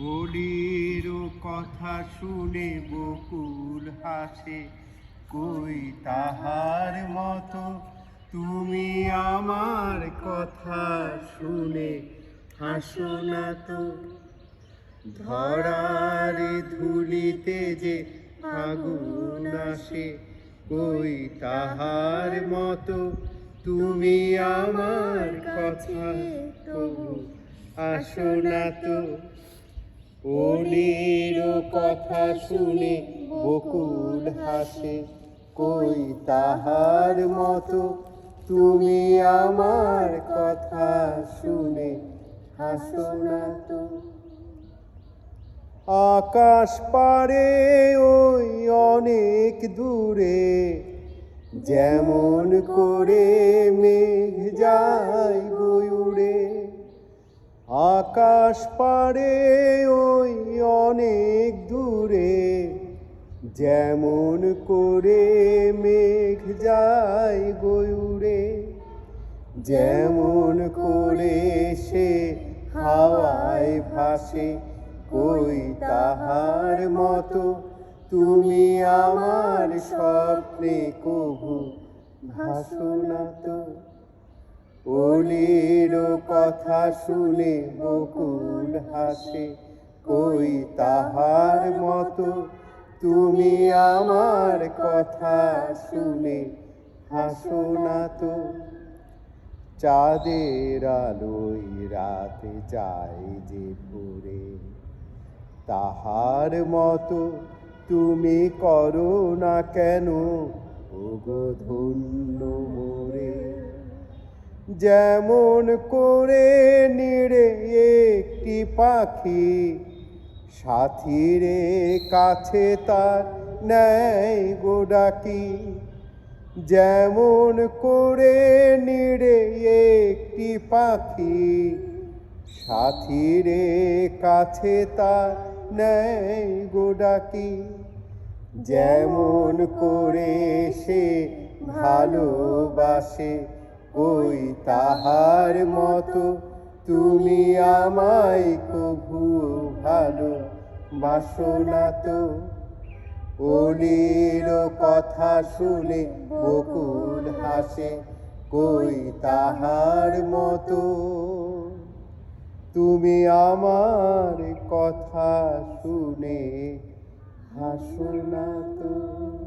কলির কথা শুনে বকুল হাসে, কই তাহার মতো তুমি আমার কথা শুনে হাসো না তো? ধরার ধুলিতে যে আগুন আসে, কই তাহার মতো তুমি আমার কথা তবু আসো না তো? অলির কথা শুনে বকুল হাসে, কই তাহার মতো তুমি আমার কথা শুনে হাসো না তো? আকাশ পারে ওই অনেক দূরে, যেমন করে মেঘ যায় গয়ুড়ে আকাশ পারে ওই অনেক দূরে, যেমন করে মেঘ যায় গয়ুড়ে যেমন করে সে হাওয়ায় ভাসে, কই তাহার মতো তুমি আমার স্বপ্নে কবু ভাসো না তো। অলির কথা শুনে বকুল হাসে, কই তাহার মতো? তুমি আমার কথা শুনে হাসো না তো? চাঁদের আলোয় রাতে যায় যে ভোরে, তাহার মতো তুমি করো না কেন? ওগো ধন্য মোরে। যেমন করে নিড়ে একটি পাখি, সাথীরে কাছে তার নেয় গোডাকি যেমন করে নিড়ে একটি পাখি, সাথীরে কাছে তার নেয় গোডাকি যেমন করে সে ভালোবাসে ওই তাহার মতো তুমি আমায় কভু ভালো বাসো না তো। অলির কথা শুনে বকুল হাসে, কই তাহার মতো? তুমি আমার কথা শুনে হাসো না তো।